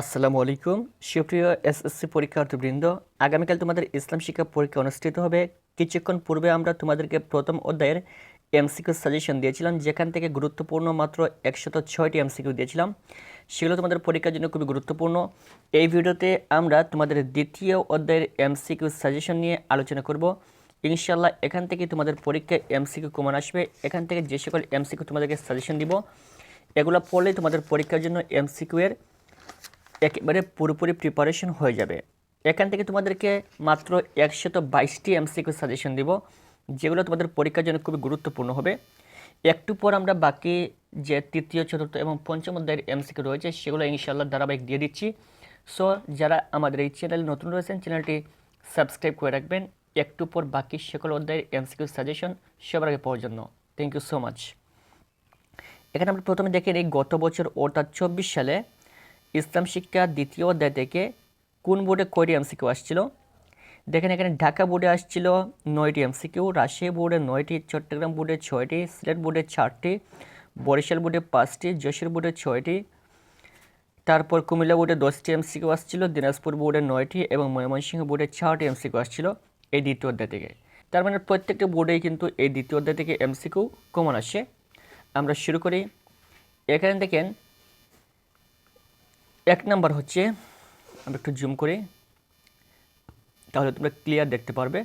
আসসালামু আলাইকুম। সুপ্রিয় এসএসসি পরীক্ষার্থীবৃন্দ, আগামীকাল তোমাদের ইসলাম শিক্ষা পরীক্ষা অনুষ্ঠিত হবে। কিছুক্ষণ পূর্বে আমরা তোমাদেরকে প্রথম অধ্যায়ের এমসিকিউ সাজেশন দিয়েছিলাম, যেখান থেকে গুরুত্বপূর্ণ মাত্র একশত ছয়টি এমসিকিউ দিয়েছিলাম। সেগুলো তোমাদের পরীক্ষার জন্য খুবই গুরুত্বপূর্ণ। এই ভিডিওতে আমরা তোমাদের দ্বিতীয় অধ্যায়ের এমসিকিউ সাজেশন নিয়ে আলোচনা করব। ইনশাল্লাহ এখান থেকে তোমাদের পরীক্ষায় এমসিকিউ কমন আসবে। এখান থেকে যে সকল এমসিকিউ তোমাদেরকে সাজেশন দিব, এগুলো পড়লেই তোমাদের পরীক্ষার জন্য এমসিকিউ এর একেবারে পুরোপুরি প্রিপারেশন হয়ে যাবে। এখান থেকে তোমাদেরকে মাত্র একশত বাইশটি এমসিকিউ সাজেশন দিব, যেগুলো তোমাদের পরীক্ষার জন্য খুবই গুরুত্বপূর্ণ হবে। একটু পর আমরা বাকি যে তৃতীয়, চতুর্থ এবং পঞ্চম অধ্যায়ের এমসিকিউ রয়েছে, সেগুলো ইনশাল্লাহ ধারাবাহিক দিয়ে দিচ্ছি। সো যারা আমাদের এই চ্যানেলে নতুন রয়েছেন চ্যানেলটি সাবস্ক্রাইব করে রাখবেন। একটু পর বাকি সকল অধ্যায়ের এমসিকিউ সাজেশন সবার আগে পাওয়ার জন্য। থ্যাংক ইউ সো মাচ এখানে আমরা প্রথমে দেখে এই গত বছর অর্থাৎ চব্বিশ সালে ইসলাম শিক্ষা দ্বিতীয় অধ্যায় থেকে কোন বোর্ডে কয়টি এমসিকিউ আসছিল? দেখেন এখানে ঢাকা বোর্ডে আসছিল নয়টি এমসিকিউ রাজশাহী বোর্ডে নয়টি, চট্টগ্রাম বোর্ডে ছয়টি, সিলেট বোর্ডে চারটি, বরিশাল বোর্ডে পাঁচটি, যশোর বোর্ডে ছয়টি, তারপর কুমিল্লা বোর্ডে দশটি এমসিকিউ আসছিল, দিনাজপুর বোর্ডে নয়টি এবং ময়মনসিংহ বোর্ডে ছটি এমসিকিউ আসছিল এই দ্বিতীয় অধ্যায় থেকে। তার মানে প্রত্যেকটা বোর্ডেই কিন্তু এই দ্বিতীয় অধ্যায় থেকে এমসিকিউ কমন আসে। আমরা শুরু করি। এখানে দেখেন এক নাম্বার হচ্ছে, আমরা একটু জুম করি, তাহলে তোমরা ক্লিয়ার দেখতে পারবে।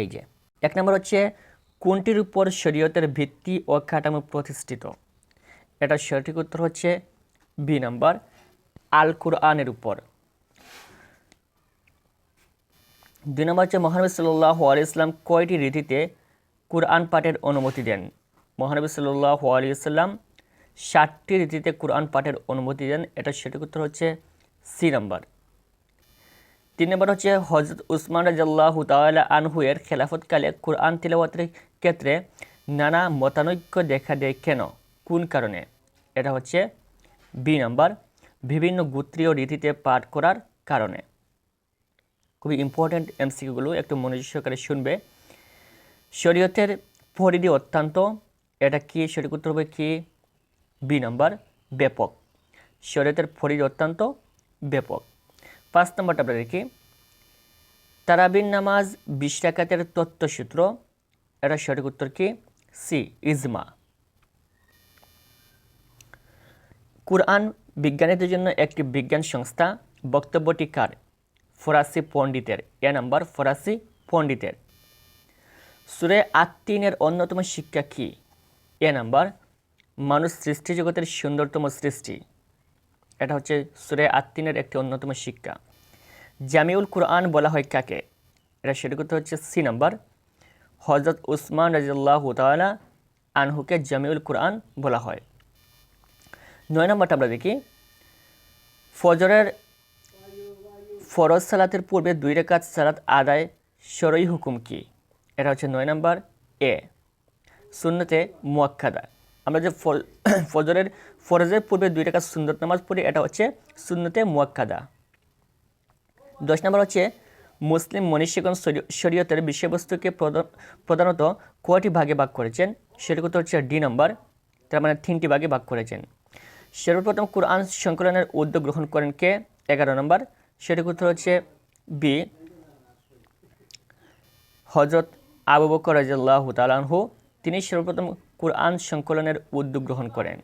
এই যে, এক নম্বর হচ্ছে, কোনটির উপর শরীয়তের ভিত্তি ও কাঠামো প্রতিষ্ঠিত? এটা সঠিক উত্তর হচ্ছে বি নাম্বার আল কুরআনের উপর। দুই নম্বর হচ্ছে, মহানবী সাল্লাহ ইসলাম কয়টি রীতিতে কুরআন পাঠের অনুমতি দেন? মহানবী সাল্লাহ ইসলাম ষাটটি রীতিতে কোরআন পাঠের অনুমতি দেন। এটা সঠিক উত্তর হচ্ছে সি নাম্বার। তিন নম্বর হচ্ছে হজরত উসমান রাজাল্লাহ তাল্লাহ আনহুয়ের খেলাফতকালে কোরআন তিলাওয়াতের ক্ষেত্রে নানা মতানৈক্য দেখা দেয় কেন? কোন কারণে? এটা হচ্ছে বি নাম্বার। বিভিন্ন গোত্রীয় রীতিতে পাঠ করার কারণে। খুবই ইম্পর্ট্যান্ট এমসিকিউগুলো একটু মনোযোগ সহকারে শুনবে। শরীয়তের পরিধি অত্যন্ত। এটা কি সঠিক উত্তর হবে কি? বি নাম্বার ব্যাপক। শরীয়তের ফরিদ অত্যন্ত ব্যাপক। পাঁচ নম্বরটা আমরা দেখি তারাবিন নামাজ বিশ রাকাতের তত্ত্বসূত্র। এটা সঠিক উত্তর কি? সি ইজমা। কুরআন বিজ্ঞানীদের জন্য একটি বিজ্ঞান সংস্থা। বক্তব্যটি কার? ফরাসি পণ্ডিতের। এ নাম্বার ফরাসি পণ্ডিতের। সুরে আত্মিনের অন্যতম শিক্ষা কি? এ নাম্বার মানুষ সৃষ্টি জগতের সুন্দরতম সৃষ্টি। এটা হচ্ছে সুরে আত্মিনের একটি অন্যতম শিক্ষা। জামিউল কুরআন বলা হয় কাকে? এটা সেটি করতে হচ্ছে সি নাম্বার। হজরত উসমান রাজিল্লাহ তালা আনহুকে জামিউল কুরআন বলা হয়। নয় নম্বরটা আমরা দেখি। ফজরের ফরজ সালাতের পূর্বে দুই রেখাত সালাত আদায় সরই হুকুম কি? এটা হচ্ছে নয় নম্বর। এ শূন্যতে মুয়াক্কাদা। আমরা যে ফজরের ফরজের পূর্বে দুই টাকা সুন্দর নামাজ পড়ি, এটা হচ্ছে শূন্যতে মুয়াক্কাদা। দশ নম্বর হচ্ছে মুসলিম মনীষীগণ শরীয়তের বিষয়বস্তুকে প্রধানত কয়টি ভাগে ভাগ করেছেন? সেটা হচ্ছে ডি নম্বর, তার মানে তিনটি ভাগে ভাগ করেছেন। সর্বপ্রথম কোরআন সংকলনের উদ্যোগ গ্রহণ করেন কে? এগারো নম্বর সেটা উত্তর হচ্ছে বি হজরত আবু বকর রাজিয়াল্লাহ তালানহু তিনি সর্বপ্রথম কোরআন সংকলনের উদ্যোগ গ্রহণ করেন।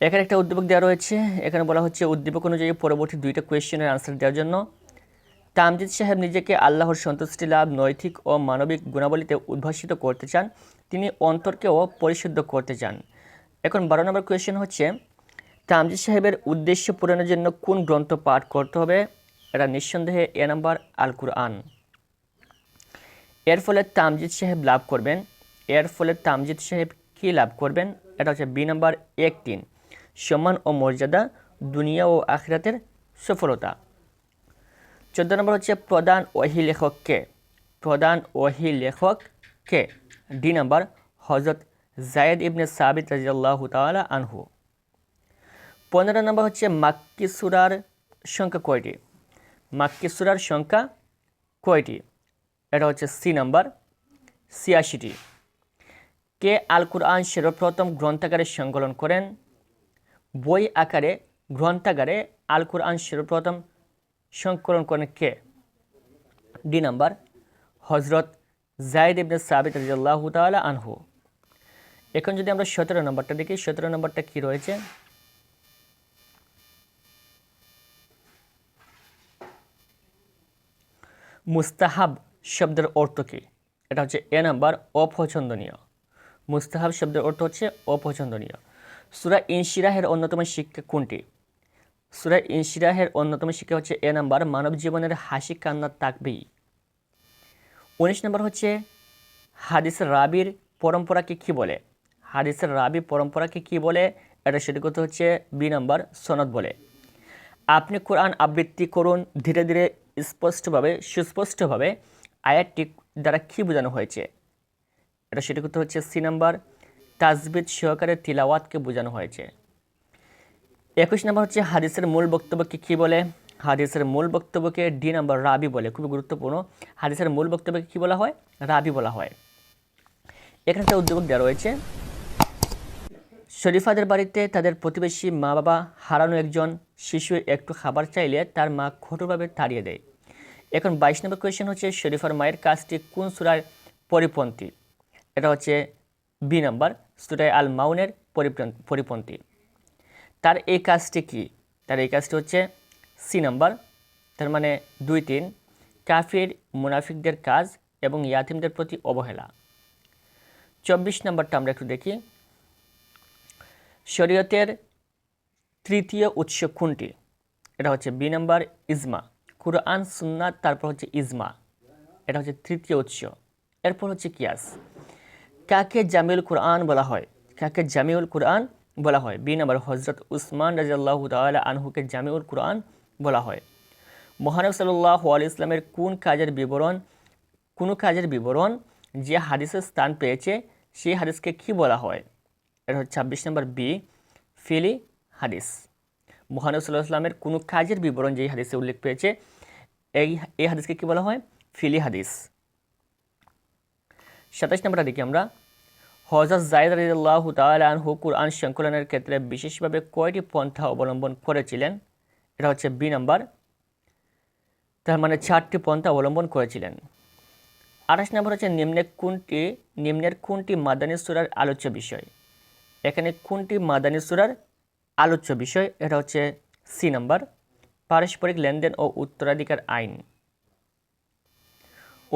এখানে একটা উদ্দীপক দেওয়া রয়েছে। এখানে বলা হচ্ছে উদ্দীপক অনুযায়ী পরবর্তী দুইটা কোয়েশ্চেনের আনসার দেওয়ার জন্য। তামজিদ সাহেব নিজেকে আল্লাহর সন্তুষ্টি লাভ, নৈতিক ও মানবিক গুণাবলীতে উদ্ভাসিত করতে চান। তিনি অন্তরকেও পরিশুদ্ধ করতে চান। এখন বারো নম্বর কোয়েশ্চেন হচ্ছে, তামজিদ সাহেবের উদ্দেশ্য পূরণের জন্য কোন গ্রন্থ পাঠ করতে হবে? এটা নিঃসন্দেহে এ নাম্বার আল কুরআন এর ফলে তামজিদ সাহেব লাভ করবেন এর ফলে তামজিদ সাহেব কী লাভ করবেন? এটা হচ্ছে বি নাম্বার এক তিন সম্মান ও মর্যাদা দুনিয়া ও আখিরাতের সফলতা। চোদ্দ নম্বর হচ্ছে প্রধান ওহি লেখক কে? প্রধান ওহি লেখক কে? ডি নাম্বার হজরত জায়েদ ইবনে সাবিত রাজিয়াল্লাহ তালা আনহু। পনেরো নম্বর হচ্ছে মাক্কি সুরার সংখ্যা কয়টি? মাক্কি সুরার সংখ্যা কয়টি? এটা হচ্ছে সি নাম্বার ছিয়াশিটি। কে আল কুরআন সর্বপ্রথম গ্রন্থাগারে সংকলন করেন? বই আকারে গ্রন্থাগারে আল কোরআন সর্বপ্রথম সংকলন করেন কে? ডি নাম্বার হজরত জায়দ ইবনে সাবিত রাজিয়াল্লাহু তাআলা আনহু। এখন যদি আমরা সতেরো নম্বরটা দেখি, সতেরো নম্বরটা কি রয়েছে? মুস্তাহাব শব্দের অর্থ কী? এটা হচ্ছে এ নাম্বার, অপছন্দনীয়। মুস্তাহাব শব্দের অর্থ হচ্ছে অপছন্দনীয়। সুরা ইনশিরাহের অন্যতম শিক্ষা কোনটি? সুরা ইনশিরাহের অন্যতম শিক্ষা হচ্ছে এ নাম্বার, মানব জীবনের হাসি, কান্না তাকবেই উনিশ নম্বর হচ্ছে হাদিসের রাবির পরম্পরাকে কি বলে? হাদিসের রাবি পরম্পরাকে কি বলে? এটা সেটি করতে হচ্ছে বি নাম্বার, সনদ বলে। আপনি কোরআন আবৃত্তি করুন, ধীরে ধীরে স্পষ্টভাবে, সুস্পষ্টভাবে আয়াতটি দ্বারা কী বোঝানো হয়েছে? এটা সেটি করতে হচ্ছে সি নাম্বার, তাজবিদ সহকারে তিলাওয়াতকে বোঝানো হয়েছে। একুশ নম্বর হচ্ছে হাদিসের মূল বক্তব্যকে কী বলে? হাদিসের মূল বক্তব্যকে ডি নাম্বার রাবি বলে, খুবই গুরুত্বপূর্ণ। হাদিসের মূল বক্তব্যকে কী বলা হয়? রাবি বলা হয়। এখানে একটা উদ্যোগ দেওয়া রয়েছে। শরীফাদের বাড়িতে তাদের প্রতিবেশী মা বাবা হারানো একজন শিশু একটু খাবার চাইলে তার মা কঠোরভাবে তাড়িয়ে দেয়। এখন বাইশ নম্বর কোয়েশ্চেন হচ্ছে, শরীফার মায়ের কাজটি কোন সুরার পরিপন্থী? এটা হচ্ছে বি নাম্বার সুরায় আল মাউনের পরিপন- পরিপন্থী। তার এই কাজটি কি? তার এই কাজটি হচ্ছে সি নাম্বার তার মানে দুই তিন, কাফির, মুনাফিকদের কাজ এবং ইয়াতিমদের প্রতি অবহেলা। চব্বিশ নম্বরটা আমরা একটু দেখি। শরীয়তের তৃতীয় উৎস কোনটি? এটা হচ্ছে বি নাম্বার ইজমা। কুরআন, সুন্নাত, তারপর হচ্ছে ইজমা। এটা হচ্ছে তৃতীয় উৎস। এরপর হচ্ছে কিয়াস। কাকে জামিউল কোরআন বলা হয়? কাকে জামিউল কোরআন বলা হয়? বি নাম্বার হজরত উসমান রাজিয়াল্লাহ তাআলা আনহুকে জামিউল কোরআন বলা হয়। মহানব সাল্লাহ আলি ইসলামের কোন কাজের বিবরণ, কোন কাজের বিবরণ যে হাদিসের স্থান পেয়েছে, সেই হাদিসকে কি বলা হয়? এটা হচ্ছে ছাব্বিশ নম্বর বি, ফিলি হাদিস। মহানব সাল্লাহ ইসলামের কোনো কাজের বিবরণ যেই হাদিসে উল্লেখ পেয়েছে, এই এই হাদিসকে কি বলা হয়? ফিলি হাদিস। সাতাশ নম্বরটা দেখি আমরা? হজরত জায়দ তাআলা আনহু কুরআন সংকলনের ক্ষেত্রে বিশেষভাবে কয়টি পন্থা অবলম্বন করেছিলেন? এটা হচ্ছে বি নাম্বার। তার মানে চারটি পন্থা অবলম্বন করেছিলেন। আঠাশ নম্বর হচ্ছে নিম্নে কোনটি, নিম্নের কোনটি মাদানী সুরার আলোচ্য বিষয়? এখানে কোনটি মাদানী সুরার আলোচ্য বিষয়? এটা হচ্ছে সি নাম্বার। পারস্পরিক লেনদেন ও উত্তরাধিকার আইন।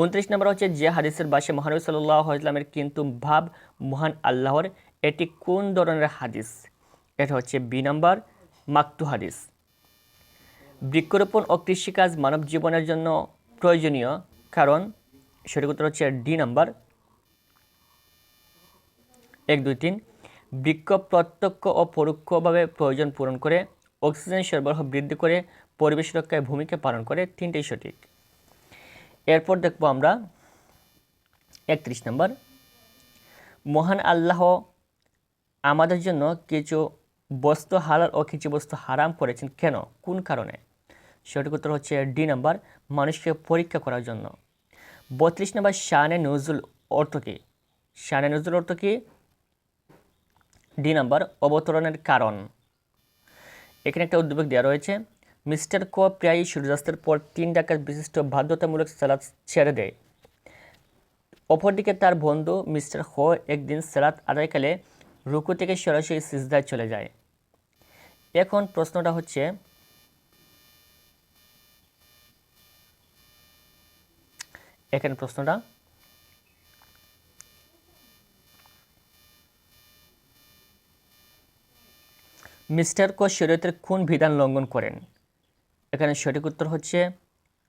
উনত্রিশ নম্বর হচ্ছে যে হাদিসের বাসে মহানবী সাল্লাহ ইসলামের কিন্তু ভাব মহান আল্লাহর, এটি কোন ধরনের হাদিস? এটা হচ্ছে বি নাম্বার মাকতু হাদিস। বৃক্ষরোপণ ও কৃষিকাজ মানব জীবনের জন্য প্রয়োজনীয়, কারণ সঠিক উত্তর হচ্ছে ডি নাম্বার। এক, দুই, তিন, বৃক্ষ প্রত্যক্ষ ও পরোক্ষভাবে প্রয়োজন পূরণ করে, অক্সিজেন সরবরাহ বৃদ্ধি করে, পরিবেশ রক্ষায় ভূমিকা পালন করে, তিনটেই সঠিক। এরপর দেখব আমরা একত্রিশ নম্বর। মহান আল্লাহ আমাদের জন্য কিছু বস্তু হালাল ও কিছু বস্তু হারাম করেছেন কেন? কোন কারণে? সঠিক উত্তর হচ্ছে ডি নাম্বার, মানুষকে পরীক্ষা করার জন্য। বত্রিশ নম্বর, শানে নজরুল অর্থ কী? শানে নজরুল অর্থ কী? ডি নাম্বার, অবতরণের কারণ। এখানে একটা উদ্যোগ দেওয়া রয়েছে। মিস্টার কো প্রায়ই সূর্যাস্তের পর তিন ডাকাত বিশিষ্ট বাধ্যতামূলক সালাদ ছেড়ে দেয়। অপরদিকে তার বন্ধু মিস্টার হ একদিন সালাত আদায়কালে রুকু থেকে সরাসরি সিজদায় চলে যায়। এখন প্রশ্নটা হচ্ছে, এখানে প্রশ্নটা, মিস্টার কো শরীয়তের কোন বিধান লঙ্ঘন করেন? এখানে সঠিক উত্তর হচ্ছে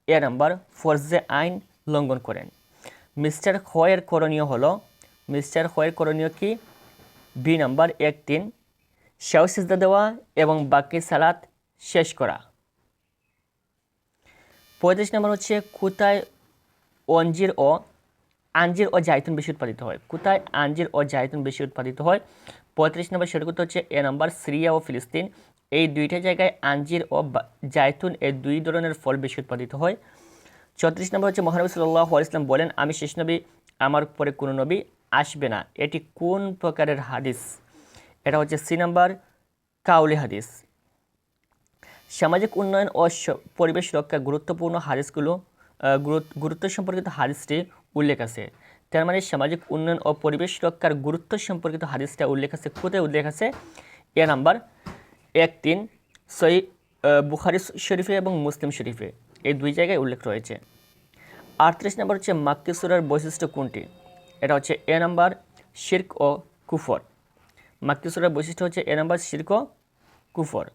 এ নাম্বার, ফরজে আইন লঙ্ঘন করেন। মিস্টার খয়ের করণীয় হলো, মিস্টার খয়ের করণীয় কি? বি নাম্বার, এক, তিন শেও সিজদা দেওয়া এবং বাকি সালাত শেষ করা। পঁয়ত্রিশ নম্বর হচ্ছে কোথায় অঞ্জির ও আঞ্জির ও জায়তুন বেশি উৎপাদিত হয়। কোথায় আঞ্জির ও জায়তুন বেশি উৎপাদিত হয়। পঁয়ত্রিশ নম্বর সঠিক উত্তর হচ্ছে এ নাম্বার, সিরিয়া ও ফিলিস্তিন। এই দুইটা জায়গায় আঞ্জির ও জায়তুন এই দুই ধরনের ফল বেশি উৎপাদিত হয়। চৌত্রিশ নম্বর হচ্ছে মহানবী সাল্লাহ ইসলাম বলেন, আমি শেষ নবী, আমার পরে কোনো নবী আসবে না। এটি কোন প্রকারের হাদিস? এটা হচ্ছে সি নাম্বার কাউলি হাদিস। সামাজিক উন্নয়ন ও পরিবেশ রক্ষা গুরুত্বপূর্ণ হাদিসগুলো গুরুত্ব সম্পর্কিত হাদিসটি উল্লেখ আছে। তার মানে সামাজিক উন্নয়ন ও পরিবেশ রক্ষার গুরুত্ব সম্পর্কিত হাদিসটা উল্লেখ আছে। কোথায় উল্লেখ আছে? এ নাম্বার এক তিন সই বুখারি শরীফে এবং মুসলিম শরীফে। এই দুই জায়গায় উল্লেখ রয়েছে। আটত্রিশ নম্বর হচ্ছে মাক্কি সুরার বৈশিষ্ট্য কোনটি? এটা হচ্ছে এ নাম্বার, শির্ক ও কুফর। মাক্কি সুরার বৈশিষ্ট্য হচ্ছে এ নাম্বার, শির্ক ও কুফর।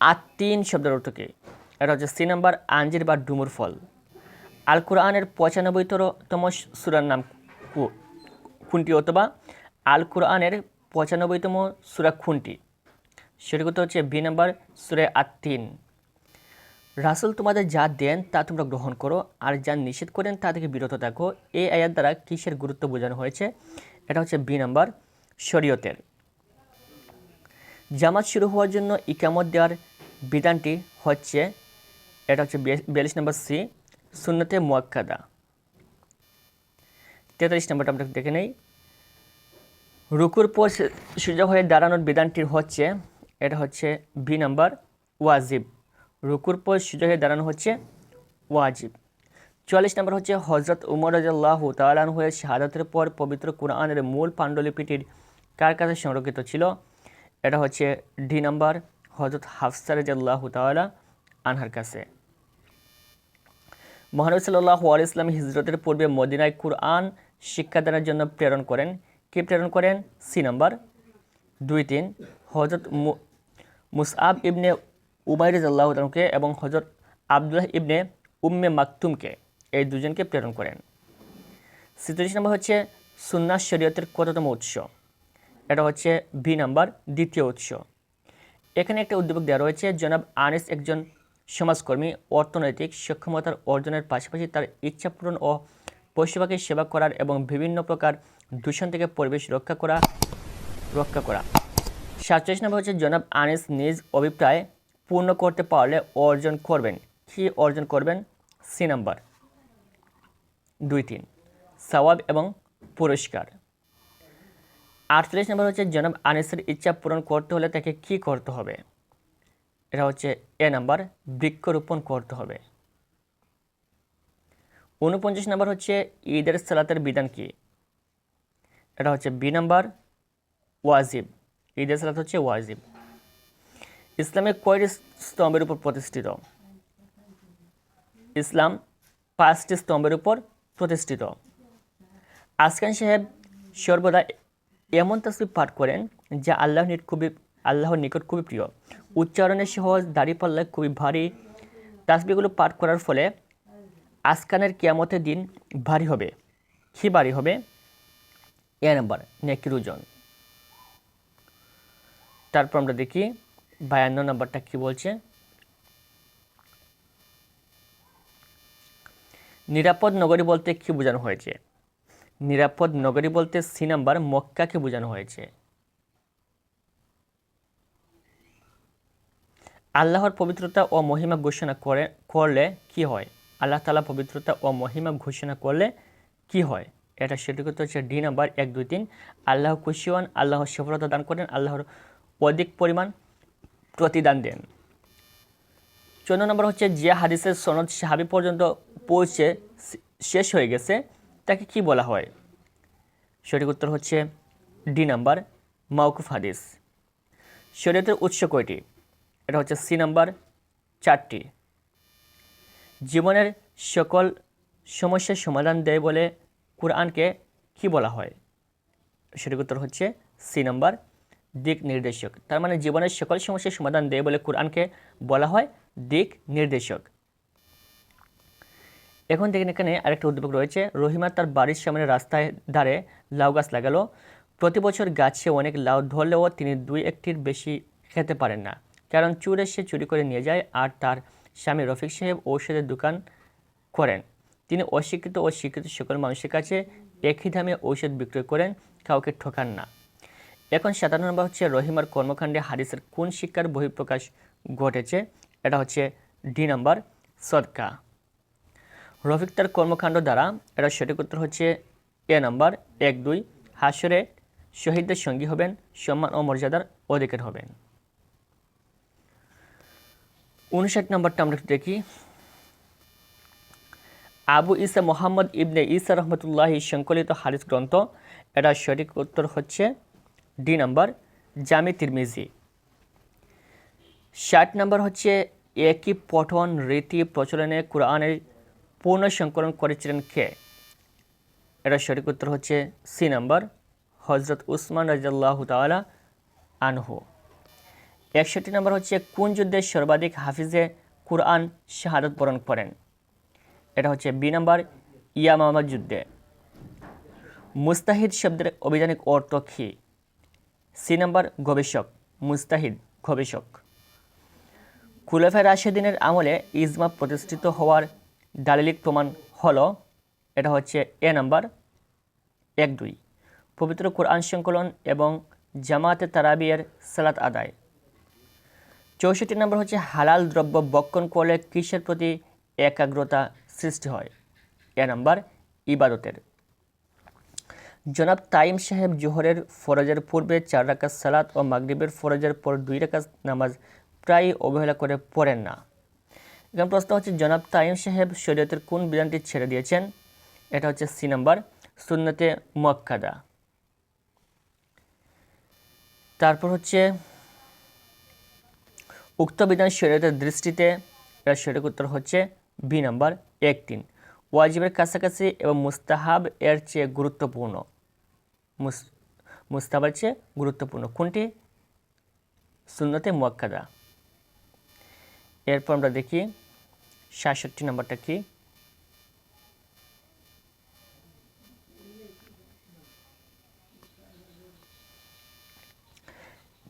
আর তিন শব্দের অর্থ কি? এটা হচ্ছে সি নাম্বার, আঞ্জির বা ডুমুর ফল। আল কোরআনের পঁচানব্বইতরতম সুরার নাম কোনটি অথবা আল কোরআনের পঁচানব্বইতম সুরা খুনটি। সেটি হচ্ছে বি নাম্বার সুরে আত্মিন রাসুল তোমাদের যা দেন তা তোমরা গ্রহণ করো, আর যা নিষেধ করেন তা থেকে বিরত থাকো। এই আয়াত দ্বারা কিসের গুরুত্ব বোঝানো হয়েছে? এটা হচ্ছে বি নাম্বার শরীয়তের। জামাত শুরু হওয়ার জন্য ইকামত দেওয়ার বিধানটি হচ্ছে, এটা হচ্ছে বিয়াল্লিশ নম্বর সি শূন্যতে মোয়াক্কাদা। তেতাল্লিশ নম্বরটা আমরা দেখে নেই। রুকুর পর সুযোগ হয়ে দাঁড়ানোর বিধানটি হচ্ছে, এটা হচ্ছে বি নাম্বার ওয়াজিব। রুকুর পর সোজা হয়ে দাঁড়ানো হচ্ছে ওয়াজিব। চুয়াল্লিশ নম্বর হচ্ছে হজরত উমর রাজাল্লাহ তালান হয়ে শাহাদাতের পর পবিত্র কোরআনের মূল পাণ্ডুলিপিটির কার কাছে সংরক্ষিত ছিল? এটা হচ্ছে ডি নাম্বার হজরত হাফসা রাজাল্লাহ তালা আনহার কাছে। মহানবী সাল্লাহ আল ইসলাম হিজরতের পূর্বে মদিনায় কুরআন শিক্ষাদানের জন্য প্রেরণ করেন। কে প্রেরণ করেন সি নাম্বার দুই তিন হজরত মুসআব ইবনে উমাইর আল্লাহকে এবং হজরত আবদুল্লাহ ইবনে উম্মে মাকতুমকে এই দুজনকে প্রেরণ করেন ছেচল্লিশ নম্বর হচ্ছে সুন্নাস শরীয়তের কততম উৎস। এটা হচ্ছে বি নাম্বার দ্বিতীয় উৎস। এখানে একটা উদ্যোগ দেওয়া রয়েছে, জনাব আনিস একজন সমাজকর্মী, অর্থনৈতিক সক্ষমতার অর্জনের পাশাপাশি তার ইচ্ছা পূরণ ও পশুপাখি সেবা করার এবং বিভিন্ন প্রকার দূষণ থেকে পরিবেশ রক্ষা করা রক্ষা করা। সাতচল্লিশ নম্বর হচ্ছে জনাব আনিস নিজ অভিপ্রায়, পূর্ণ করতে পারলে অর্জন করবেন। কি অর্জন করবেন? C number. দুই তিন। সওয়াব এবং পুরস্কার। আটচল্লিশ নম্বর হচ্ছে জনাব আনিসের ইচ্ছা পূরণ করতে হলে তাকে কি করতে হবে? এটা হচ্ছে এ নাম্বার, বৃক্ষরোপণ করতে হবে। উনপঞ্চাশ নম্বর হচ্ছে ঈদের সালাতের বিধান কি? এটা হচ্ছে বি নাম্বার ওয়াজিব। ঈদের সালাত হচ্ছে ওয়াজিব। ইসলামে কয়টি স্তম্ভের উপর প্রতিষ্ঠিত? ইসলাম পাঁচটি স্তম্ভের উপর প্রতিষ্ঠিত। আসকান সাহেব সর্বদা এমন তসবি পাঠ করেন যা আল্লাহ নিকট খুবই, আল্লাহর নিকট খুবই প্রিয়। উচ্চারণে সহজ দাড়িপাল্লায় খুবই ভারী। তাসবিগুলো পাঠ করার ফলে আসকানের কিয়ামতের দিন ভারী হবে, কি ভারী হবে? এ নাম্বার নেকির ওজন তারপর আমরা দেখি, বায়ান্ন নাম্বারটা কি বলছে? নিরাপদ নগরী বলতে কি বোঝানো হয়েছে? নিরাপদ নগরী বলতে সি নাম্বার, মক্কাকে বোঝানো হয়েছে। আল্লাহর পবিত্রতা ও মহিমা ঘোষণা করে করলে কি হয়? আল্লাহ তালা পবিত্রতা ও মহিমা ঘোষণা করলে কি হয়? এটা সেটি করতে হচ্ছে ডি নাম্বার এক, দুই, তিন। আল্লাহ খুশি হন আল্লাহ সফলতা দান করেন, আল্লাহর অধিক পরিমাণ প্রতিদান দেন। চৌদ্দ নম্বর হচ্ছে যে হাদিসের সনদ সাহাবি পর্যন্ত পৌঁছে শেষ হয়ে গেছে, তাকে কি বলা হয়? সঠিক উত্তর হচ্ছে ডি নাম্বার মাউকুফ হাদিস। শরীয়তের উৎস কয়টি? এটা হচ্ছে সি নাম্বার চারটি। জীবনের সকল সমস্যার সমাধান দেয় বলে কোরআনকে কি বলা হয়? সঠিক উত্তর হচ্ছে সি নাম্বার, দিক নির্দেশক। তার মানে জীবনের সকল সমস্যার সমাধান দেয় বলে কোরআনকে বলা হয় দিক নির্দেশক। এখন দেখেন এখানে আরেকটা উদ্যোগ রয়েছে। রহিমা তার বাড়ির সামনে রাস্তায় ধারে লাউ গাছ লাগালো। প্রতি বছর গাছে অনেক লাউ ধরলেও তিনি দুই একটির বেশি খেতে পারেন না। কারণ চুর এসে চুরি করে নিয়ে যায় আর তার স্বামী রফিক সাহেব ঔষধের দোকান করেন। তিনি অশিক্ষিত ও শিক্ষিত সকল মানুষের কাছে একই দামে ঔষধ বিক্রয় করেন, কাউকে ঠকান না। এখন সাধারণ নম্বর হচ্ছে রহিমার কর্মকাণ্ডে হাদিসের কোন শিক্ষার বহিঃপ্রকাশ ঘটেছে? এটা হচ্ছে ডি নাম্বার সদকা। রফিক তার কর্মকাণ্ড দ্বারা, এটা সঠিক উত্তর হচ্ছে এ নাম্বার এক দুই, হাসরে শহীদদের সঙ্গী হবেন, সম্মান ও মর্যাদার অধিকার হবেন। উনষাট নম্বরটা আমরা দেখি। আবু ইসা মোহাম্মদ ইবনে ইসা রহমতুল্লাহি সংকলিত হাদিস গ্রন্থ। এটা সঠিক উত্তর হচ্ছে ডি নাম্বার, জামি তিরমিজি। ষাট নম্বর হচ্ছে, একই পঠন রীতি প্রচলনে কোরআনের পূর্ণ সংকলন করেছিলেন কে? এটা সঠিক উত্তর হচ্ছে সি নাম্বার হজরত উসমান রাজিয়াল্লাহ তালা আনহু। একষট্টি নম্বর হচ্ছে, কোন যুদ্ধে সর্বাধিক হাফিজে কুরআন শাহাদত বরণ করেন? এটা হচ্ছে বি নাম্বার ইয়ামামা যুদ্ধে। মুস্তাহিদ শব্দের অভিধানিক অর্থ কী? সি নাম্বার গবেষক, মুস্তাহিদ গবেষক। খুলেফা রাশেদিনের আমলে ইজমা প্রতিষ্ঠিত হওয়ার দালিলিক প্রমাণ হল, এটা হচ্ছে এ নাম্বার এক দুই, পবিত্র কোরআন সংকলন এবং জামাতে তারাবিয়ের সালাত আদায়। চৌষট্টি নম্বর হচ্ছে হালাল দ্রব্য বক্ষণ করলে কিসের প্রতি একাগ্রতা সৃষ্টি হয়। এ নাম্বার, ইবাদতের। জনাব তাইম সাহেব জোহরের ফরজের পূর্বে চার রাকাত সালাত ও মাগরিবের ফরজের পর দুই রাকাত নামাজ প্রায় অবহেলা করে পড়েন না। এখন প্রশ্ন হচ্ছে, জনাব তাইম সাহেব শরীয়তের কোন বিধানটি ছেড়ে দিয়েছেন? এটা হচ্ছে সি নাম্বার, সুন্নতে মক্কাদা তারপর হচ্ছে, উক্ত বিধান শরীয়তের দৃষ্টিতে এর সঠিক উত্তর হচ্ছে বি নাম্বার এক তিন ওয়াজিবের কাছাকাছি এবং মুস্তাহাব এর চেয়ে গুরুত্বপূর্ণ। মুস- মুস্তাহাবের চেয়ে গুরুত্বপূর্ণ। কোনটি? সুন্নতে মুয়াক্কাদা। এরপর আমরা দেখি সাতষট্টি নম্বরটা কি?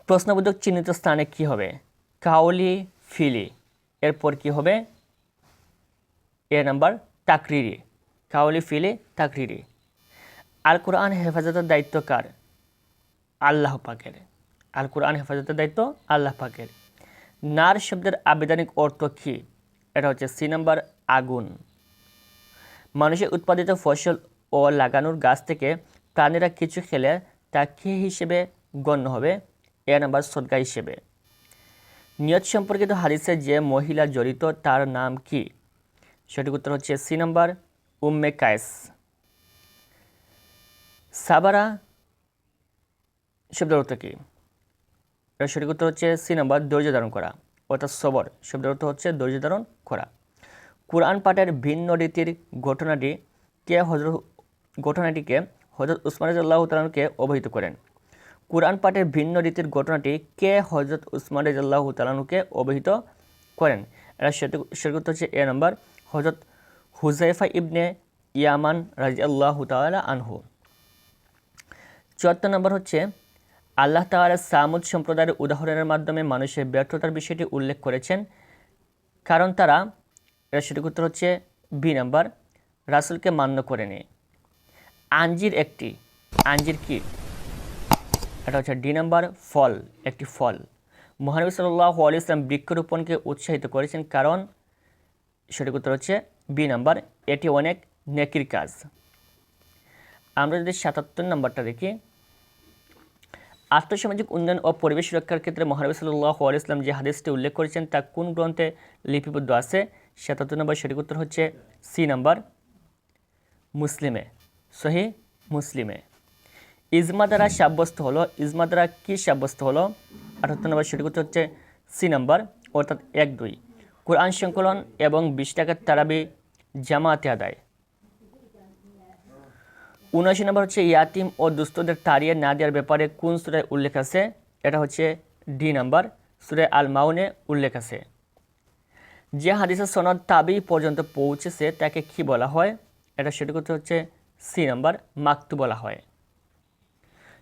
প্রশ্নবোধক চিহ্নিত স্থানে কি হবে? কাউলি ফিলি। এরপর কি হবে? এ নাম্বার তাকরিরি কাউলি ফিলি তাকরিরি আল কোরআন হেফাজতের দায়িত্ব কার? আল্লাহ পাকের। আল কোরআন হেফাজতের দায়িত্ব আল্লাহ পাকের। নার শব্দের আবেদনিক অর্থ কী? এটা হচ্ছে সি নাম্বার, আগুন। মানুষের উৎপাদিত ফসল ও লাগানোর গাছ থেকে প্রাণীরা কিছু খেলে তা কী হিসেবে গণ্য হবে? এ নাম্বার সদকা হিসেবে। নিয়ত সম্পর্কিত হাদিসে যে মহিলা জড়িত তার নাম কি? সঠিক উত্তর হচ্ছে সি নাম্বার, উম্মে কায়েস। সাবারা শব্দের অর্থ কী? এর সঠিক উত্তর হচ্ছে সি নাম্বার, ধৈর্য ধারণ করা, অর্থাৎ সবর। শব্দের অর্থ হচ্ছে ধৈর্য ধারণ করা। কোরআন পাঠের ভিন্ন রীতির ঘটনাটি কে হজরত ঘটনাটিকে হজরত উসমান রাজাল্লাহ তালকে অবহিত করেন? কোরআন পাঠের ভিন্ন রীতির ঘটনাটি কে হজরত উসমান রাজাল্লাহ তালানুকে অবহিত করেন? এরা সঠিক সঠিক উত্তর হচ্ছে এ নম্বর হজরত হুজাইফা ইবনে ইয়ামান রাজি আল্লাহ তালা আনহু। চুয়াত্তর নম্বর হচ্ছে, আল্লাহ তাআলা সামুদ সম্প্রদায়ের উদাহরণের মাধ্যমে মানুষের ব্যর্থতার বিষয়টি উল্লেখ করেছেন। কারণ তারা, এর উত্তর হচ্ছে বি নাম্বার, রাসুলকে মান্য করেনি। আঞ্জির একটি, আঞ্জির কি? এটা হচ্ছে ডি নাম্বার, ফল, একটি ফল। মহানবী সাল্লাহ আলি ইসলাম বৃক্ষরোপণকে উৎসাহিত করেছেন কারণ সঠিক উত্তর হচ্ছে বি নাম্বার। এটি অনেক নেকির কাজ। আমরা যদি সাতাত্তর নম্বরটা দেখি, আর্থসামাজিক উন্নয়ন ও পরিবেশ রক্ষার ক্ষেত্রে মহানবী সাল্লাহ ইসলাম যে হাদিসটি উল্লেখ করেছেন, তা কোন গ্রন্থে লিপিবদ্ধ আছে? সাতাত্তর নম্বর সঠিক উত্তর হচ্ছে সি নাম্বার। মুসলিমে, সহি মুসলিমে। ইজমা দ্বারা সাব্যস্ত হলো, ইজমা দ্বারা কী সাব্যস্ত হলো? আটাত্তর নম্বর সঠিক উত্তর হচ্ছে সি নাম্বার, অর্থাৎ এক দুই। কোরআন সংকলন এবং বিশ টাকার তারাবি জামাতে আদায়। উনআশি নম্বর হচ্ছে ইয়াতিম ও দুস্থদের তাড়িয়ে না দেওয়ার ব্যাপারে কোন সুরায় উল্লেখ আছে? এটা হচ্ছে ডি নাম্বার সুরে আল মাউনে উল্লেখ আছে। যে হাদিসের সনদ তাবি পর্যন্ত পৌঁছেছে, তাকে কি বলা হয়? এটা সেটা করতে হচ্ছে সি নাম্বার, মাকতু বলা হয়।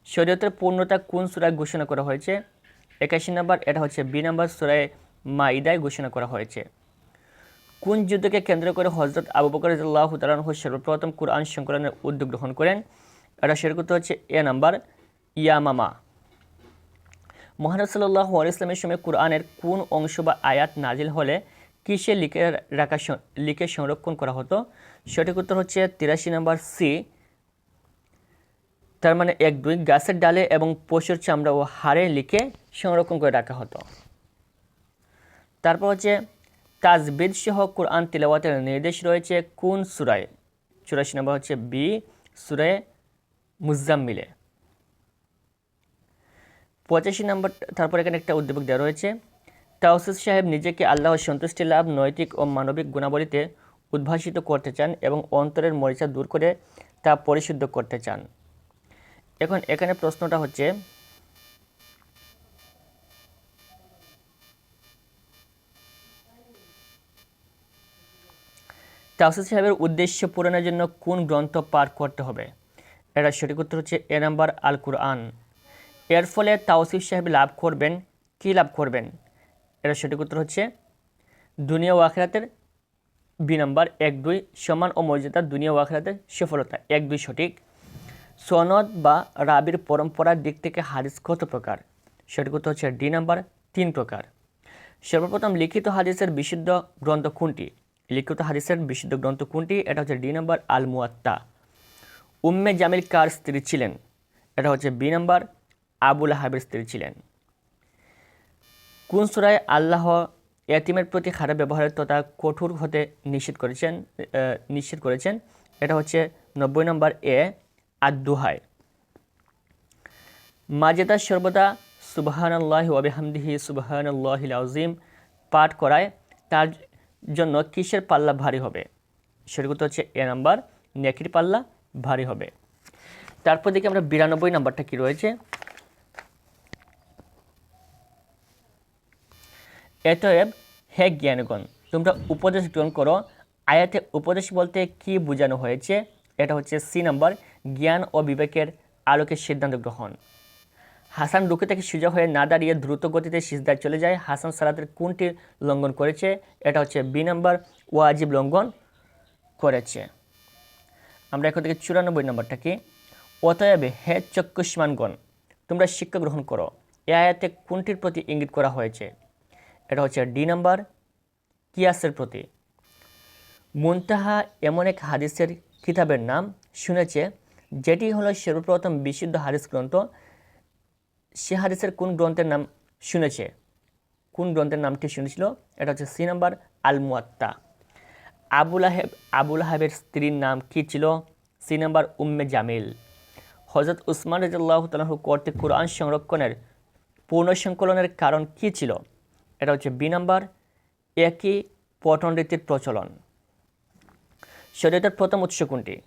শরীয়তের পূর্ণতা কোন সুরায় ঘোষণা করা হয়েছে? একাশি নাম্বার, এটা হচ্ছে বি নাম্বার, সুরায় মাইদায় ঘোষণা করা হয়েছে। কোন যুদ্ধকে কেন্দ্র করে হজরত আবু বকর রাদিয়াল্লাহু তাআলা সর্বপ্রথম কোরআন সংকলনের উদ্যোগ গ্রহণ করেন এটা সেরকম হচ্ছে এ নাম্বার, ইয়ামামা। মহানব সাল্লাহ ইসলামের সময় কোরআনের কোন অংশ বা আয়াত নাজিল হলে কিসে লিখে রাখা লিখে সংরক্ষণ করা হতো? সঠিক উত্তর হচ্ছে তিরাশি নাম্বার সি। তার মানে এক দুই গাছের ডালে এবং পশুর চামড়া ও হাড়ে লিখে সংরক্ষণ করে রাখা হতো। তারপর হচ্ছে তাজবিদ সহ কোরআন তিলাওয়াতের নির্দেশ রয়েছে কোন সুরায়? চুরাশি নম্বর হচ্ছে বি সুরায় মুজাম্মিলে। পঁচাশি নম্বর, তারপর এখানে একটা উদ্দীপক দেওয়া রয়েছে। তাওসিস সাহেব নিজেকে আল্লাহর সন্তুষ্টি লাভ, নৈতিক ও মানবিক গুণাবলীতে উদ্ভাসিত করতে চান এবং অন্তরের মরিচা দূর করে তা পরিশুদ্ধ করতে চান। এখন এখানে প্রশ্নটা হচ্ছে তাওসিস সাহেবের উদ্দেশ্য পূরণের জন্য কোন গ্রন্থ পাঠ করতে হবে? এটা সঠিক উত্তর হচ্ছে এ নাম্বার আল কুরআন এর ফলে তাওসিফ সাহেব লাভ করবেন, কী লাভ করবেন? এটা সঠিক উত্তর হচ্ছে দুনিয়া ও বি নাম্বার এক দুই সমান ও মর্যাদা দুনিয়া ও সফলতা। এক দুই সঠিক। সনদ বা রাবির পরম্পরার দিক থেকে হাদিস কত প্রকার? সঠিক উত্তর হচ্ছে ডি নাম্বার তিন প্রকার। সর্বপ্রথম লিখিত হাদিসের বিশুদ্ধ গ্রন্থ কোনটি? লিখিত হাদিসের বিশুদ্ধ গ্রন্থ কোনটি? এটা হচ্ছে ডি নাম্বার আল মুয়াত্তা উম্মে জামিল কার স্ত্রী ছিলেন? এটা হচ্ছে বি নাম্বার আবুল আহাবের স্ত্রী ছিলেন। কোন সুরায় আল্লাহ এতিমের প্রতি খারাপ ব্যবহারের তথা কঠোর হতে নিষেধ করেছেন নিষেধ করেছেন? এটা হচ্ছে নব্বই নম্বর এ আদুহায় মাজেদা সর্বদা সুবাহান সুবাহানাল্লাহ ওয়াবিহামদিহি সুবাহানাল্লাহ আজিম পাঠ করায়, তার জন্য কিসের পাল্লা ভারী হবে? সেটা হচ্ছে এ নাম্বার, নেকির পাল্লা ভারী হবে। তারপর দেখি আমরা বিরানব্বই নাম্বারটা কি রয়েছে? এতএব হে জ্ঞানগণ, তোমরা উপদেশ গ্রহণ করো। আয়াতে উপদেশ বলতে কি বোঝানো হয়েছে? এটা হচ্ছে সি নাম্বার, জ্ঞান ও বিবেকের আলোকে সিদ্ধান্ত গ্রহণ। হাসান রুকে থেকে সোজা হয়ে না দাঁড়িয়ে দ্রুত গতিতে সিজদায় চলে যায়। হাসান সালাতের কোনটি লঙ্ঘন করেছে? এটা হচ্ছে বি নাম্বার, ওয়াজিব লঙ্ঘন করেছে। আমরা এখন থেকে চুরানব্বই নম্বরটা কি? অতএব হে চক্ষুষ্মানগণ, তোমরা শিক্ষা গ্রহণ করো। এ আয়াতে কোনটির প্রতি ইঙ্গিত করা হয়েছে? এটা হচ্ছে ডি নাম্বার, কিয়াসের প্রতি। মুনতাহা এমন এক হাদিসের কিতাবের নাম শুনেছে, যেটি হলো সর্বপ্রথম বিশুদ্ধ হাদিস গ্রন্থ। সে হাদিসের কোন গ্রন্থের নাম শুনেছে? কোন গ্রন্থের নামটি শুনেছিল? এটা হচ্ছে সি নাম্বার আল মুয়াত্তা আবুল আহেব, আবুল আহেবের স্ত্রীর নাম কী ছিল? সি নাম্বার উম্মে জামিল। হজরত উসমান রাজিল্লাহ তালাহু কর্তৃক কোরআন সংরক্ষণের পুনঃসংকলনের কারণ কী ছিল? এটা হচ্ছে বি নাম্বার, একই পঠন রীতির প্রচলন। শরীয়তের প্রথম উৎস কোনটি?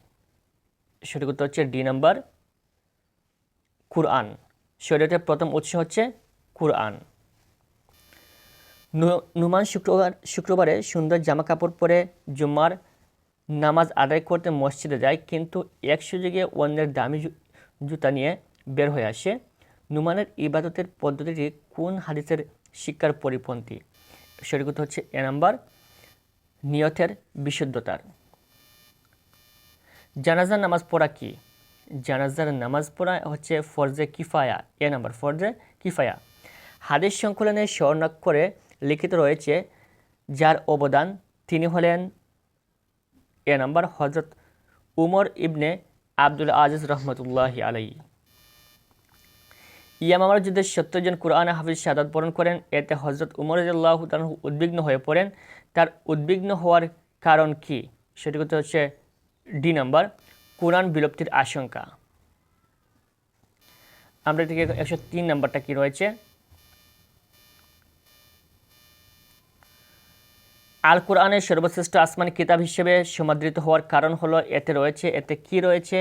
সঠিক উত্তর হচ্ছে ডি নাম্বার কুরআন। শরীয়তের প্রথম উৎস হচ্ছে কুরআন। নুমান শুক্রবার শুক্রবারে সুন্দর জামা কাপড় পরে জুম্মার নামাজ আদায় করতে মসজিদে যায়, কিন্তু এক সুযোগে অন্যের দামি জুতা নিয়ে বের হয়ে আসে। নুমানের ইবাদতের পদ্ধতিটি কোন হাদিসের শিক্ষার পরিপন্থী? উত্তর হচ্ছে এ নাম্বার, নিয়তের বিশুদ্ধতার। জানাজার নামাজ পড়া কি? জানাজার নামাজ পড়া হচ্ছে ফরজে কিফায়া, এ নাম্বার, ফরজে কিফায়া। হাদিস সংকলনে স্বর্ণাক্ষরে লিখিত রয়েছে, যার অবদান তিনি হলেন, এ নাম্বার হজরত উমর ইবনে আব্দুল আজিজ রহমতুল্লাহ আলাই ইয়ামামার যুদ্ধে সত্তর জন কোরআন হাফিজ শাহাদ বরণ করেন, এতে হজরত উমর তাআলা উদ্বিগ্ন হয়ে পড়েন। তার উদ্বিগ্ন হওয়ার কারণ কি? সেটি হচ্ছে ডি নাম্বার। কোরআন বিলুপ্তির আশঙ্কা। আমরা এদিকে একশো তিন নম্বরটা কি রয়েছে? আল কোরআনের সর্বশ্রেষ্ঠ আসমানি কিতাব হিসেবে সমাদৃত হওয়ার কারণ হলো, এতে রয়েছে, এতে কি রয়েছে?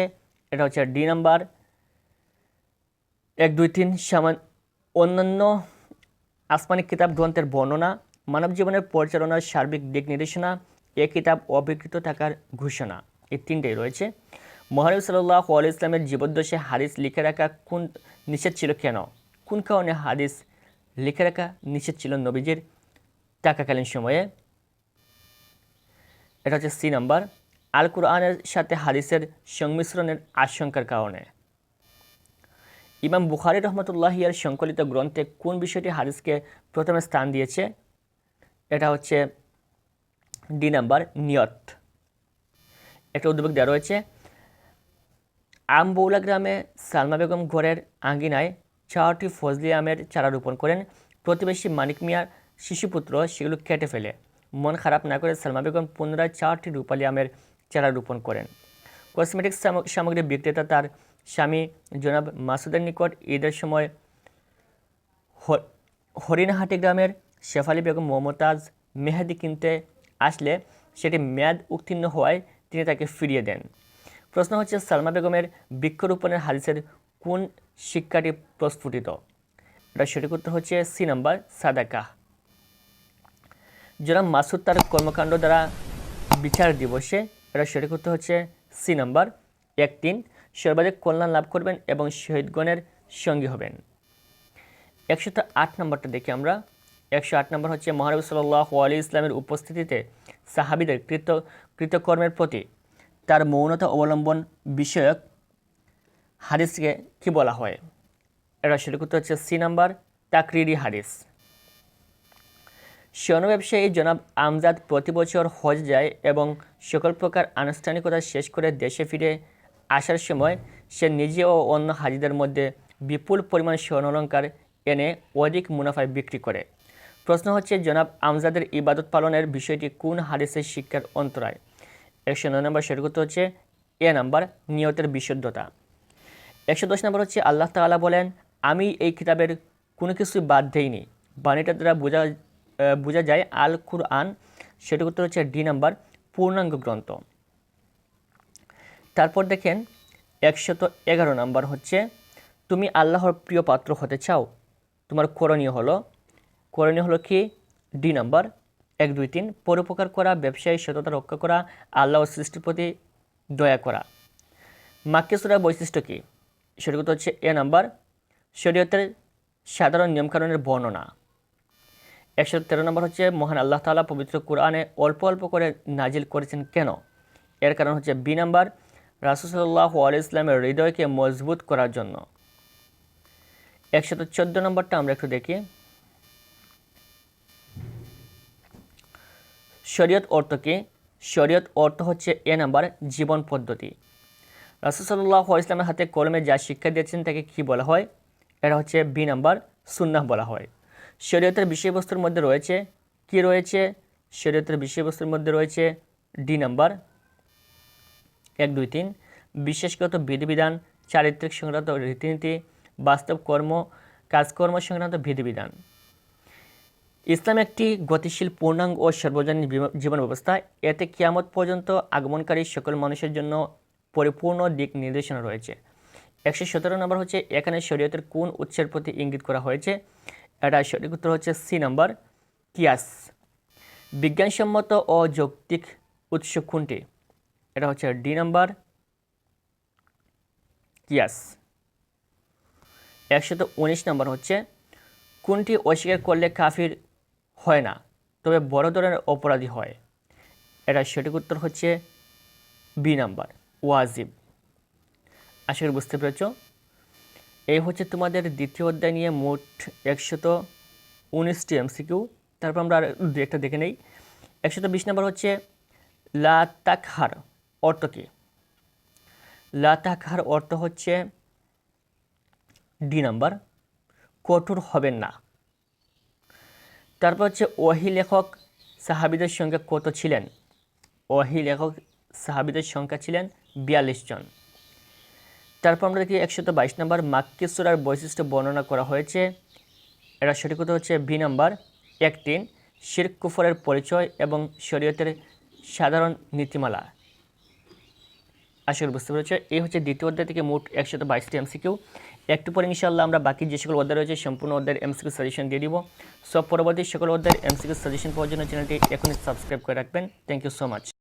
এটা হচ্ছে ডি নাম্বার। এক, দুই, তিন সামান অন্যান্য আসমানি কিতাব গ্রন্থের বর্ণনা, মানব জীবনের পরিচালনার সার্বিক দিক নির্দেশনা, এ কিতাব অবিকৃত থাকার ঘোষণা। এই তিনটেই রয়েছে। মহানবী সাল্লাহ আল ইসলামের জীবদ্দশে হাদিস লিখে রাখা কোন নিষেধ ছিল কেন? কোন কারণে হাদিস লিখে রাখা নিষেধ ছিল নবীজির? টাকাকালীন সময়ে। এটা হচ্ছে সি নাম্বার। আল কুরআনের সাথে হাদিসের সংমিশ্রণের আশঙ্কার কারণে। ইমাম বুখারি রহমতুল্লাহিয়ার সংকলিত গ্রন্থে কোন বিষয়টি হাদিসকে প্রথমে স্থান দিয়েছে? এটা হচ্ছে ডি নাম্বার, নিয়ত। একটা উদ্যোগ দেওয়া রয়েছে। আমবৌলা গ্রামে সালমা বেগম ঘরের আঙ্গিনায় চারটি ফজলি আমের চারা রোপণ করেন। প্রতিবেশী মানিক মিয়ার শিশুপুত্র সেগুলো কেটে ফেলে। মন খারাপ না করে সালমা বেগম পুনরায় চারটি রূপালী আমের চারা রোপণ করেন। কসমেটিক্স সাম- সামগ্রী বিক্রেতা তার স্বামী জনাব মাসুদের নিকট ঈদের সময় হরিণহাটি গ্রামের শেফালি বেগম মমতাজ মেহেদি কিনতে আসলে সেটি মেয়াদ উত্তীর্ণ হওয়ায় তিনি তাকে ফিরিয়ে দেন। প্রশ্ন হচ্ছে, সালমা বেগমের বৃক্ষরোপণের হাদিসের কোন শিক্ষাটি প্রস্ফুটিত? এটা সঠিক উত্তর হচ্ছে সি নাম্বার সাদাকা জনাব মাসুদ তার কর্মকাণ্ড দ্বারা বিচার দিবসে, এটা সঠিক উত্তর হচ্ছে সি নাম্বার এক তিন সর্বাধিক কল্যাণ লাভ করবেন এবং শহীদগণের সঙ্গী হবেন। একশত আট নম্বরটা দেখি আমরা। একশো আট নম্বর হচ্ছে, মহানবী সাল্লাহ আলী ইসলামের উপস্থিতিতে সাহাবিদের কৃত কৃতকর্মের প্রতি তার মৌনতা অবলম্বন বিষয়ক হাদিসকে কি বলা হয়? এটা সঠিক উত্তর হচ্ছে সি নাম্বার, তাকরিরি হাদিস। স্বর্ণ ব্যবসায়ী জনাব আমজাদ প্রতি বছর হজ যায় এবং সকল প্রকার আনুষ্ঠানিকতা শেষ করে দেশে ফিরে আসার সময় সে নিজে ও অন্য হাজিদের মধ্যে বিপুল পরিমাণ স্বর্ণালঙ্কার এনে অধিক মুনাফায় বিক্রি করে। প্রশ্ন হচ্ছে, জনাব আমজাদের ইবাদত পালনের বিষয়টি কোন হাদিসের শিক্ষার অন্তরায়? একশো নয় নম্বর সঠিক উত্তর হচ্ছে এ নাম্বার নিয়তের বিশুদ্ধতা। একশো দশ নম্বর হচ্ছে আল্লাহ তাআলা বলেন, আমি এই কিতাবের কোনো কিছু বাদ দেইনি। বাণীটা দ্বারা বোঝা বোঝা যায় আল কুরআন সেটির উত্তর হচ্ছে ডি নাম্বার পূর্ণাঙ্গ গ্রন্থ। তারপর দেখেন একশত এগারো নাম্বার হচ্ছে, তুমি আল্লাহর প্রিয় পাত্র হতে চাও। তোমার করণীয় হলো করণীয় হলো কি? ডি নাম্বার এক, দুই, তিন, পরোপকার করা, ব্যবসায়ী সততা রক্ষা করা আল্লাহ ও সৃষ্টির প্রতি দয়া করা। মাক্কেসুরার বৈশিষ্ট্য কী? সেটি হচ্ছে এ নাম্বার, শরীয়তের সাধারণ নিয়মকানুনের বর্ণনা। একশো তেরো নম্বর হচ্ছে, মহান আল্লাহ তাআলা পবিত্র কোরআনে অল্প অল্প করে নাজিল করেছেন কেন? এর কারণ হচ্ছে বি নাম্বার রাসুসাল্লাহ আল ইসলামের হৃদয়কে মজবুত করার জন্য। একশত চোদ্দ নম্বরটা আমরা একটু দেখি। শরীয়ত অর্থ কি? শরীয়ত অর্থ হচ্ছে এ নাম্বার জীবন পদ্ধতি। রাসুসাল্লাহ ইসলামের হাতে কলমে যা শিক্ষা দিয়েছেন তাকে কি বলা হয়? এটা হচ্ছে বি নাম্বার সুন্নাহ বলা হয়। শরীয়তের বিষয়বস্তুর মধ্যে রয়েছে কি রয়েছে? শরীয়তের বিষয়বস্তুর মধ্যে রয়েছে ডি নাম্বার এক, দুই, তিন। বিশেষগত বিধিবিধান, চারিত্রিক সংক্রান্ত রীতিনীতি, বাস্তব কর্ম, কাজকর্ম সংক্রান্ত বিধিবিধান। ইসলাম একটি গতিশীল পূর্ণাঙ্গ ও সর্বজনীন জীবন ব্যবস্থা এতে কিয়ামত পর্যন্ত আগমনকারী সকল মানুষের জন্য পরিপূর্ণ দিক নির্দেশনা রয়েছে। একশো সতেরো নম্বর হচ্ছে, এখানে শরীয়তের কোন উৎসের প্রতি ইঙ্গিত করা হয়েছে? এটা সঠিক উত্তর হচ্ছে সি নম্বর, কিয়াস। বিজ্ঞানসম্মত ও যৌক্তিক উৎস কোনটি? এটা হচ্ছে ডি নাম্বার, কিয়াস। একশত উনিশ নম্বর হচ্ছে, কোনটি অস্বীকার করলে কাফির হয় না, তবে বড় ধরনের অপরাধী হয়। এটা সঠিক উত্তর হচ্ছে বি নাম্বার, ওয়াজিব। আশা করি বুঝতে পেরেছ? এই হচ্ছে তোমাদের দ্বিতীয় অধ্যায় নিয়ে মোট একশত উনিশটি এমসিকিউ। তারপর আমরা আর দু একটা দেখে নেই। একশত বিশ নম্বর হচ্ছে, লা তাকহার অর্থ কী? লা তাকহার অর্থ হচ্ছে, ডি নাম্বার, কঠোর হবেন না। তারপর হচ্ছে ওহি লেখক সাহাবিদের সংখ্যা কত ছিলেন? ওহি লেখক সাহাবিদের সংখ্যা ছিলেন বিয়াল্লিশ জন। তারপর আমরা দেখি একশত বাইশ নম্বর মাক্কেশ্বরার বৈশিষ্ট্য বর্ণনা করা হয়েছে। এটা সঠিক কথা হচ্ছে বি নাম্বার এক তিন শিরক কুফরের পরিচয় এবং শরীয়তের সাধারণ নীতিমালা। করি বুঝতে পেরেছ, এই হচ্ছে দ্বিতীয় অধ্যায় থেকে মোট একশত বাইশটি এমসিকিউ। একটু পরে ইনশাল্লাহ আমরা বাকি যে সকল অধ্যায় রয়েছে, সম্পূর্ণ অধ্যায়ের এমসিকিউ সাজেশন দিয়ে দিব। সব পরবর্তী সকল অধ্যায়ের এমসিকিউ সাজেশন পাওয়ার জন্য চ্যানেলটি এখনই সাবস্ক্রাইব করে রাখবেন। Thank you so much